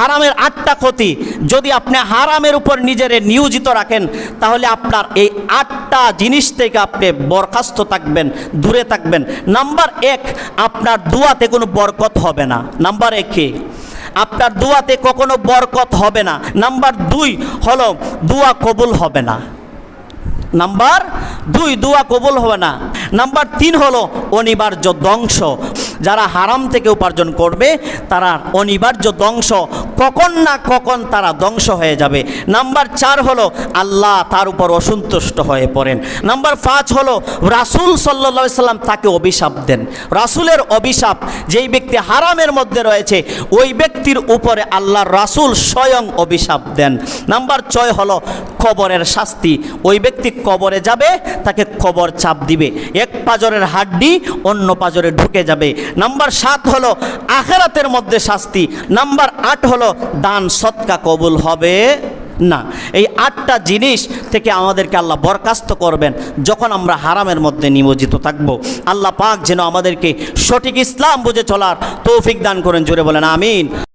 হারামের আটটা ক্ষতি। যদি আপনি হারামের উপর নিজেরে নিয়োজিত রাখেন, তাহলে আপনার এই আটটা জিনিস থেকে আপনি বরখাস্ত থাকবেন, দূরে থাকবেন। নাম্বার এক, আপনার দুয়াতে কোনো বরকত হবে না। নাম্বার এক কি? আপনার দুয়াতে কখনো বরকত হবে না। নাম্বার দুই হলো, দুয়া কবুল হবে না। নাম্বার দুই, দুয়া কবুল হবে না। নাম্বার তিন হলো, অনিবার্য ধ্বংস। যারা হারাম থেকে উপার্জন করবে, তারা অনিবার্য ধ্বংস, কখন না কখন তারা ধ্বংস হয়ে যাবে। নাম্বার চার হলো, আল্লাহ তার উপর অসন্তুষ্ট হয়ে পড়েন। নাম্বার পাঁচ হলো, রাসুল সাল্লা সাল্লাম তাকে অভিশাপ দেন। রাসুলের অভিশাপ, যেই ব্যক্তি হারামের মধ্যে রয়েছে, ওই ব্যক্তির উপরে আল্লাহ রাসুল স্বয়ং অভিশাপ দেন। নাম্বার ছয় হলো, কবরের শাস্তি। ওই ব্যক্তি কবরে যাবে, তাকে কবর চাপ দিবে। এক পাজরের হাড্ডি অন্য পাজরে ঢুকে যাবে। নাম্বার সাত হলো আখেরাতের মধ্যে শাস্তি। নাম্বার আট হলো দান সৎকা কবুল হবে না। এই আটটা জিনিস থেকে আমাদেরকে আল্লাহ বরখাস্ত করবেন যখন আমরা হারামের মধ্যে নিমজ্জিত থাকব। আল্লাহ পাক যেন আমাদেরকে সঠিক ইসলাম বুঝে চলার তৌফিক দান করেন। জুড়ে বলেন, আমিন।